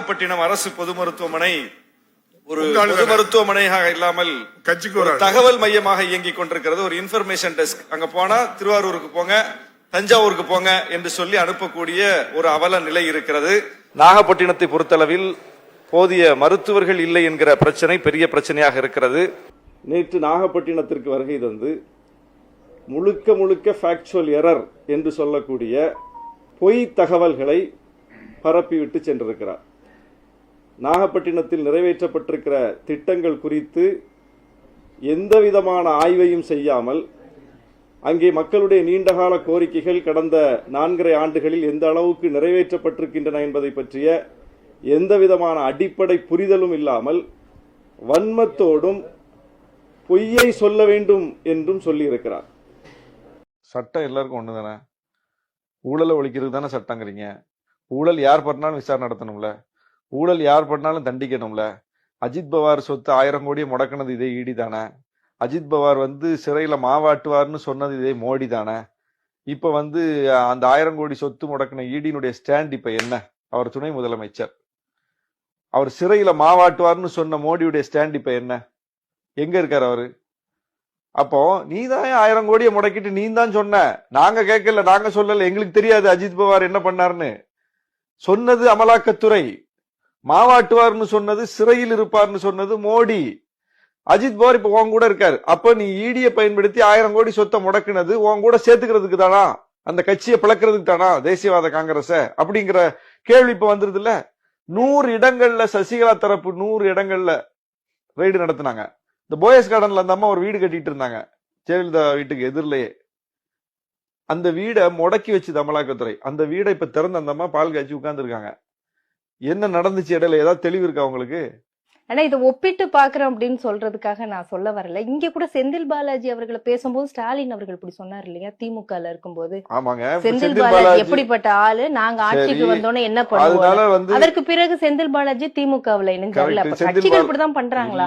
நாகப்பட்டினம் அரசு பொது மருத்துவமனை ஒரு பொது? மருத்துவமனையாக இல்லாமல் கட்சிக்கு ஒரு. தகவல் மையமாக இயங்கிக் கொண்டிருக்கிறது. ஒரு இன்ஃபர்மேஷன் டெஸ்க் அங்க போனா திருவாரூருக்கு போங்க தஞ்சாவூருக்கு போங்க என்று சொல்லி அனுப்பக்கூடிய ஒரு அவல நிலை இருக்கிறது. நாகப்பட்டினத்தை பொறுத்தளவில் போதிய மருத்துவர்கள் இல்லை என்கிற பிரச்சனை பெரிய பிரச்சனையாக இருக்கிறது. நேற்று நாகப்பட்டினத்திற்கு வருகை தந்து முழுக்க முழுக்க ஃபேக்சுவல் எரர் என்று சொல்லக்கூடிய பொய் தகவல்களை பரப்பிவிட்டு சென்றிருக்கிறார். நாகப்பட்டினத்தில் நிறைவேற்றப்பட்டிருக்கிற திட்டங்கள் குறித்து எந்த விதமான ஆய்வையும் செய்யாமல் அங்கே மக்களுடைய நீண்டகால கோரிக்கைகள் கடந்த நான்கரை ஆண்டுகளில் எந்த அளவுக்கு நிறைவேற்றப்பட்டிருக்கின்றன என்பதை பற்றிய எந்த விதமான அடிப்படை புரிதலும் இல்லாமல் வன்மத்தோடும் பொய்யை சொல்ல வேண்டும் என்றும் சொல்லியிருக்கிறார். சட்டம் எல்லாருக்கும் ஒன்று தானே ஊழலை ஒழிக்கிறது தானே சட்டங்கிறீங்க ஊழல் யார் பண்ணாலும் விசாரணை நடத்தணும்ல? ஊழல் யார் பண்ணாலும் தண்டிக்கணும்ல. அஜித் பவார் சொத்து ஆயிரம் கோடியை முடக்கினது இதே ஈடி தானே? அஜித் பவார் வந்து சிறையில் மாவாட்டுவார்னு சொன்னது இதே மோடி தானே? இப்போ வந்து அந்த ஆயிரம் கோடி சொத்து முடக்கின ஈடியினுடைய ஸ்டாண்ட் இப்போ என்ன? அவர் துணை முதலமைச்சர். அவர் சிறையில் மாவாட்டுவார்னு சொன்ன மோடியுடைய ஸ்டாண்ட் இப்போ என்ன? எங்க இருக்கார் அவரு? அப்போ நீ தான் ஆயிரம் கோடியை முடக்கிட்டு நீ தான் சொன்ன? நாங்க கேட்கல நாங்க சொல்லல. எங்களுக்கு தெரியாது அஜித் பவார் என்ன பண்ணாருன்னு. சொன்னது அமலாக்கத்துறை. மாவாட்டுவார்னு சொன்னது சிறையில் இருப்பார்னு சொன்னது மோடி. அஜித் பவார் இப்ப உன் கூட இருக்காரு. அப்ப நீ ஈடிய பயன்படுத்தி ஆயிரம் கோடி சொத்தை முடக்குனது உன் கூட சேர்த்துக்கிறதுக்கு தானா? அந்த கட்சியை பிளக்கிறதுக்கு தானா? தேசியவாத காங்கிரஸ? அப்படிங்கிற கேள்வி இப்ப வந்துருது இல்ல நூறு இடங்கள்ல சசிகலா தரப்பு நூறு இடங்கள்ல ரெய்டு நடத்தினாங்க. இந்த போயஸ் கார்டன்ல அந்த அம்மா ஒரு வீடு கட்டிட்டு இருந்தாங்க. ஜெயலலிதா வீட்டுக்கு எதிரிலேயே. அந்த வீடை முடக்கி வச்சு அமலாக்கத்துறை. அந்த வீடை இப்ப திறந்து அந்த அம்மா பால் காய்ச்சி உட்கார்ந்துருக்காங்க. என்ன நடந்துச்சு இடையில? ஏதாவது தெளிவு இருக்கா உங்களுக்கு? ஆனா இதை ஒப்பிட்டு பாக்குறோம் அப்படின்னு சொல்றதுக்காக நான் சொல்ல வரல. இங்க கூட செந்தில் பாலாஜி அவர்களை பேசும்போது ஸ்டாலின் அவர்கள் இப்படி சொன்னார் இல்லையா? திமுகல இருக்கும்போது. ஆமாங்க. செந்தில் பாலாஜி எப்படிப்பட்ட ஆளு? நாங்க ஆட்சிக்கு. வந்தோன்னே என்ன பண்ணுவோம் அதற்கு பிறகு செந்தில் பாலாஜி திமுகவுல Correct. அப்ப கட்சிகள் இப்படிதான் பண்றாங்களா?